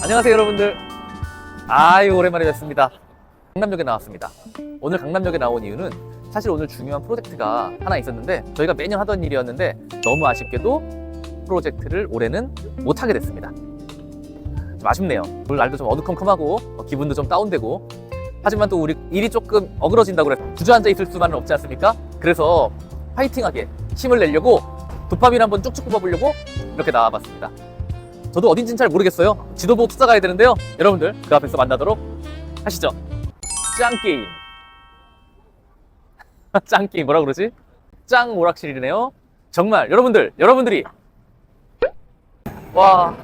안녕하세요 여러분들. 아유 오랜만에 뵙습니다. 강남역에 나왔습니다. 오늘 강남역에 나온 이유는 사실 오늘 중요한 프로젝트가 하나 있었는데 저희가 매년 하던 일이었는데 너무 아쉽게도 프로젝트를 올해는 못하게 됐습니다. 좀 아쉽네요. 오늘 날도 좀 어두컴컴하고 어, 기분도 좀 다운되고. 하지만 또 우리 일이 조금 어그러진다고 그래서 주저앉아 있을 수만은 없지 않습니까? 그래서 파이팅하게 힘을 내려고 도파민 한번 쭉쭉 뽑아보려고 이렇게 나와봤습니다 저도 어딘지는 잘 모르겠어요. 지도 보고 찾아가야 되는데요. 여러분들 그 앞에서 만나도록 하시죠. 짱게임. 짱게임 뭐라 그러지? 짱 오락실이네요. 정말 여러분들, 여러분들이 와,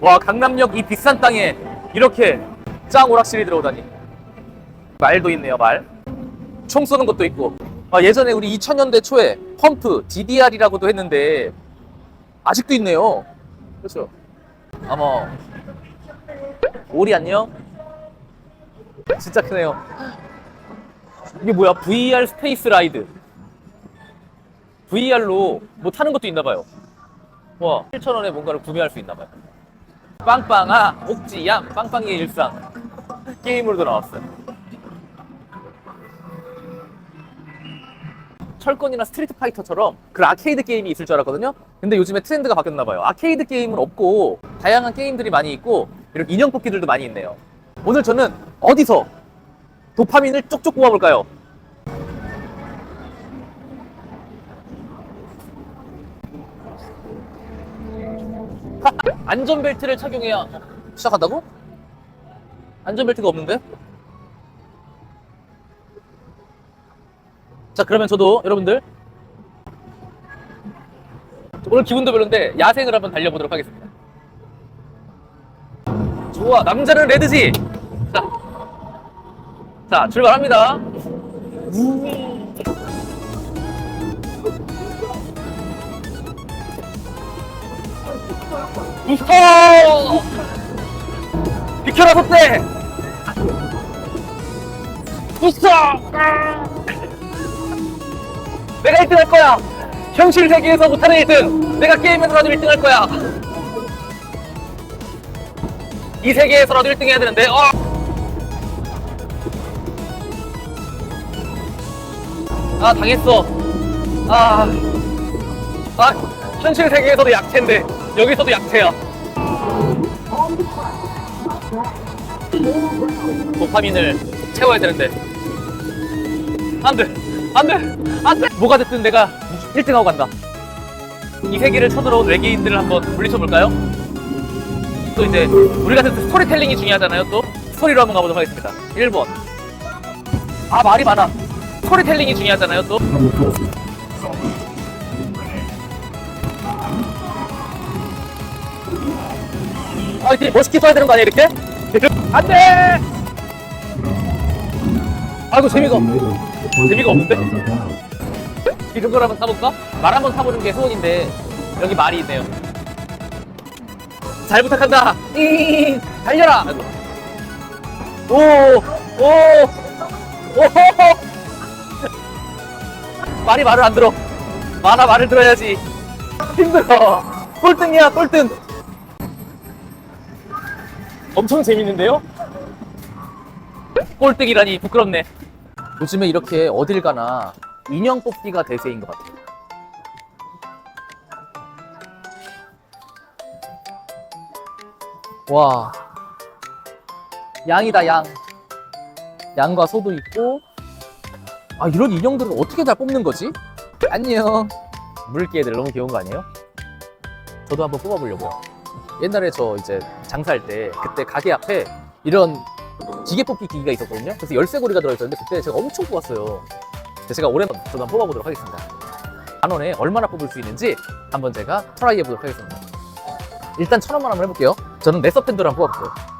와 강남역 이 비싼 땅에 이렇게 짱 오락실이 들어오다니. 말도 있네요, 말. 총 쏘는 것도 있고. 아, 예전에 우리 2000년대 초에 펌프 DDR이라고도 했는데 아직도 있네요. 그렇죠. 어머 오리 안녕 진짜 크네요. 이게 뭐야? VR 스페이스 라이드. VR로 뭐 타는 것도 있나 봐요. 와 7,000원에 뭔가를 구매할 수 있나 봐요. 빵빵아 옥지얌 빵빵이의 일상. 게임으로도 나왔어요. 철권이나 스트리트 파이터처럼 그 아케이드 게임이 있을 줄 알았거든요. 근데 요즘에 트렌드가 바뀌었나 봐요. 아케이드 게임은 없고 다양한 게임들이 많이 있고 이렇게 인형 뽑기들도 많이 있네요. 오늘 저는 어디서 도파민을 쪽쪽 뽑아볼까요? 안전벨트를 착용해야 시작한다고? 안전벨트가 없는데? 자 그러면 저도 여러분들 오늘 기분도 별론데 야생을 한번 달려보도록 하겠습니다. 좋아 남자는 레드지. 자, 자 출발합니다. 부스터! 비켜라 속대 부스터! 내가 1등 할 거야. 현실 세계에서 못하는 1등. 내가 게임에서라도 1등 할 거야. 이 세계에서라도 1등 해야 되는데, 어! 아, 당했어. 아, 아, 현실 세계에서도 약체인데, 여기서도 약체야. 도파민을 채워야 되는데. 안 돼. 안 돼. 안 돼. 뭐가 됐든 내가 1등하고 간다. 이 세계를 쳐들어온 외계인들을 한번 물리쳐볼까요? 또 이제 우리 같은 스토리텔링이 중요하잖아요. 또 스토리로 한번 가보도록 하겠습니다. 1번. 아 말이 많아. 스토리텔링이 중요하잖아요. 또. 아 이렇게 멋있게 써야 되는 거 아니야 이렇게? 안 돼! 아이고 재미가 없네. 재미가 없는데? 이런 걸 한번 타볼까? 말 한번 타보는 게 소원인데 여기 말이 있네요. 잘 부탁한다. 이 달려라. 오, 오, 오. 말이 말을 안 들어. 말아 말을 들어야지. 힘들어. 꼴등이야 꼴등. 엄청 재밌는데요? 꼴등이라니 부끄럽네. 요즘에 이렇게 어딜 가나 인형 뽑기가 대세인 것 같아요. 와, 양이다 양. 양과 소도 있고. 아 이런 인형들을 어떻게 잘 뽑는 거지? 안녕. 물개들 너무 귀여운 거 아니에요? 저도 한번 뽑아보려고요. 옛날에 저 이제 장사할 때 그때 가게 앞에 이런 기계 뽑기 기기가 있었거든요. 그래서 열쇠고리가 들어있었는데 그때 제가 엄청 뽑았어요. 제가 저도 한번 뽑아보도록 하겠습니다. 만 원에 얼마나 뽑을 수 있는지 한번 제가 트라이 해보도록 하겠습니다. 일단 천 원만 한번 해볼게요. 저는 네서 팬더를 한번 뽑아볼게요.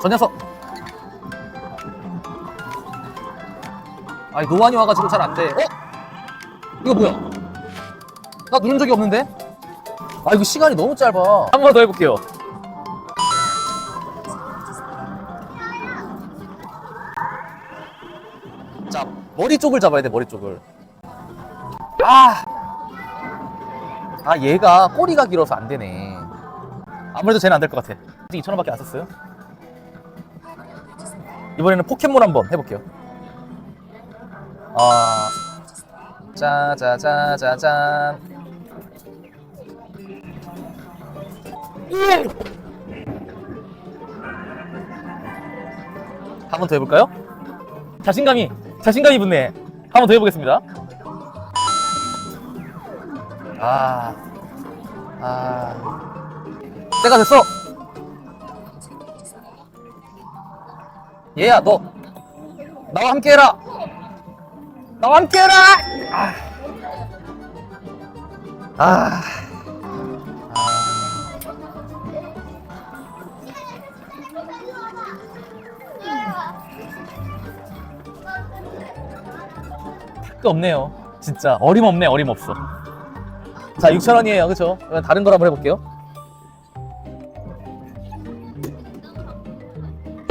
저 녀석. 아니 노안이 와가지고 잘 안 돼. 어? 이거 뭐야? 나 누른 적이 없는데? 아 이거 시간이 너무 짧아. 한 번 더 해볼게요. 머리 쪽을 잡아야 돼, 머리 쪽을. 아! 아, 얘가 꼬리가 길어서 안 되네. 아무래도 쟤는 안 될 것 같아. 아직 2,000원밖에 안 썼어요. 이번에는 포켓몬 한번 해볼게요. 아, 짜자자자잔. 한 번 더 해볼까요? 자신감이 자신감이 붙네. 한번 더 해보겠습니다. 아, 아, 때가 됐어. 얘야, 너 나와 함께해라. 나와 함께해라. 아, 아, 그 없네요. 진짜 어림없네, 어림없어. 자, 6,000원이에요. 그쵸? 그럼 다른 걸 한번 해볼게요.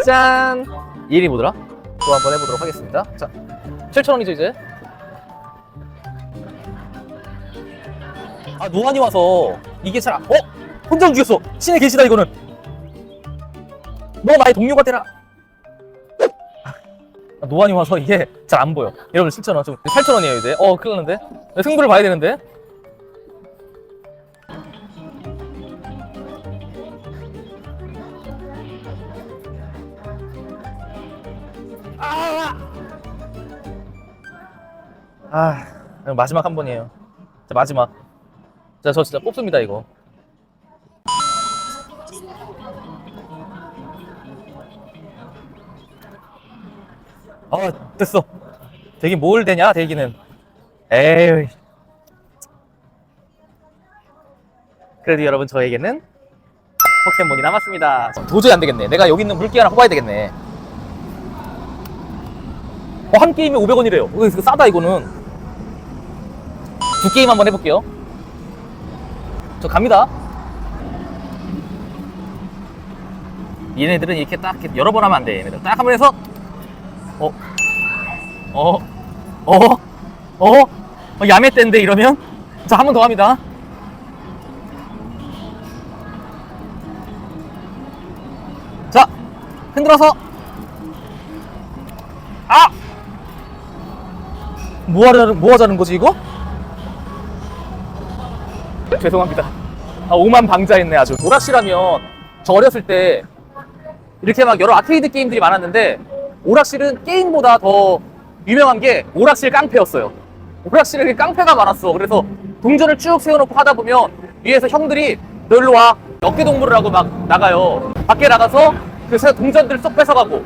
짠! 이 일이 뭐더라? 또 한번 해보도록 하겠습니다. 자, 7,000원이죠, 이제? 아, 노안이 와서 이게 잘, 안- 어? 혼자 움직였어! 신의 계시다, 이거는! 너 나의 동료가 되라! 아, 노안이 와서 이게 잘 안 보여. 여러분 7,000원, 좀 8,000원이에요, 이제. 어, 큰일 났는데? 승부를 봐야 되는데? 아, 이거 마지막 한 번이에요. 자, 마지막. 자, 저 진짜 뽑습니다, 이거. 아, 됐어. 되긴 뭘 되냐, 되기는. 에이. 그래도 여러분, 저에게는 포켓몬이 남았습니다. 도저히 안 되겠네. 내가 여기 있는 물개 하나 뽑아야 되겠네. 어, 한 게임에 500원이래요. 이거 이거 싸다, 이거는. 두 게임 한번 해볼게요. 저 갑니다. 얘네들은 이렇게 딱 이렇게 여러 번 하면 안 돼. 얘네들 딱 한번 해서 어, 어, 어, 어, 어 야매땐데 이러면 자 한 번 더 합니다. 자 흔들어서 아! 뭐 하자는, 뭐 하자는 거지, 이거? 죄송합니다. 아, 오만 방자했네, 아주. 오락실하면, 저 어렸을 때, 이렇게 막 여러 아케이드 게임들이 많았는데, 오락실은 게임보다 더 유명한 게 오락실 깡패였어요. 오락실에 깡패가 많았어. 그래서 동전을 쭉 세워놓고 하다 보면, 위에서 형들이, 너 일로 와. 어깨 동무를 하고 막 나가요. 밖에 나가서 그 새- 동전들 쏙 뺏어가고,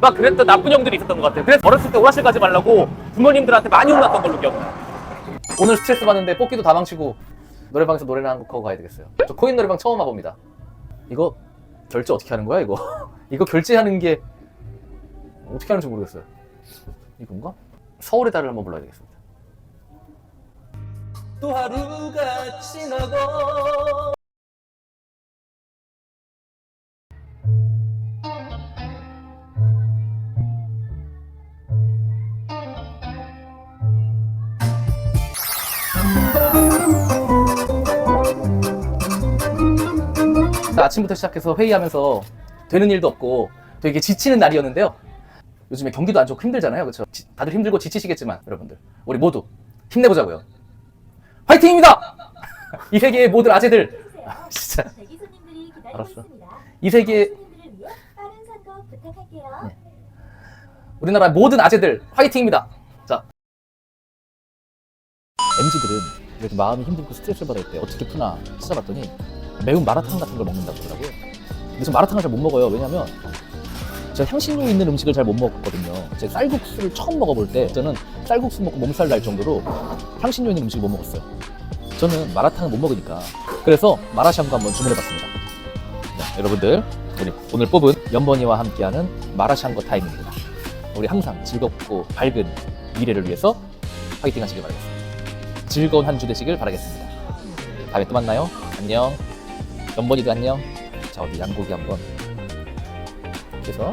막 그랬던 나쁜 형들이 있었던 것 같아요. 그래서 어렸을 때 오락실 가지 말라고 부모님들한테 많이 혼났던 걸로 기억나요. 오늘 스트레스 받는데 뽑기도 다 망치고 노래방에서 노래나 한곡 하고 가야 되겠어요. 저 코인 노래방 처음 와봅니다. 이거 결제 어떻게 하는 거야 이거? 이거 결제하는 게 어떻게 하는지 모르겠어요. 이건가? 서울의 달을 한번 불러야 되겠습니다. 또 하루가 지나고 아침부터 시작해서 회의하면서 되는 일도 없고 되게 지치는 날이었는데요. 요즘에 경기도 안 좋고 힘들잖아요. 그렇죠? 다들 힘들고 지치시겠지만 여러분들 우리 모두 힘내보자고요. 화이팅입니다. 이 세계의 모든 아재들 진짜 손님들이 기다리고 알았어. 이 세계 손님들을 위해 빠른 선거 부탁할게요. 네. 우리나라 모든 아재들 화이팅입니다. 자. MZ들은 이렇게 마음이 힘들고 스트레스를 받을 때 어떻게 푸나 찾아봤더니 매운 마라탕 같은 걸 먹는다고 하더라고요. 근데 저 마라탕을 잘 못 먹어요. 왜냐면 제가 향신료 있는 음식을 잘 못 먹거든요. 제가 쌀국수를 처음 먹어볼 때 저는 쌀국수 먹고 몸살 날 정도로 향신료 있는 음식을 못 먹었어요. 저는 마라탕을 못 먹으니까 그래서 마라샹궈 한번 주문해봤습니다. 자, 여러분들 오늘 뽑은 연번이와 함께하는 마라샹궈 타임입니다. 우리 항상 즐겁고 밝은 미래를 위해서 파이팅 하시길 바라겠습니다. 즐거운 한 주 되시길 바라겠습니다. 다음에 또 만나요. 안녕. 연번이도 안녕. 자, 어디 양고기 한번. 해서.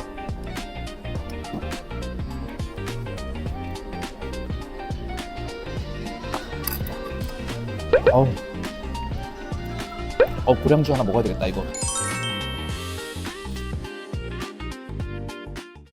어우. 어 고량주 하나 먹어야 되겠다 이거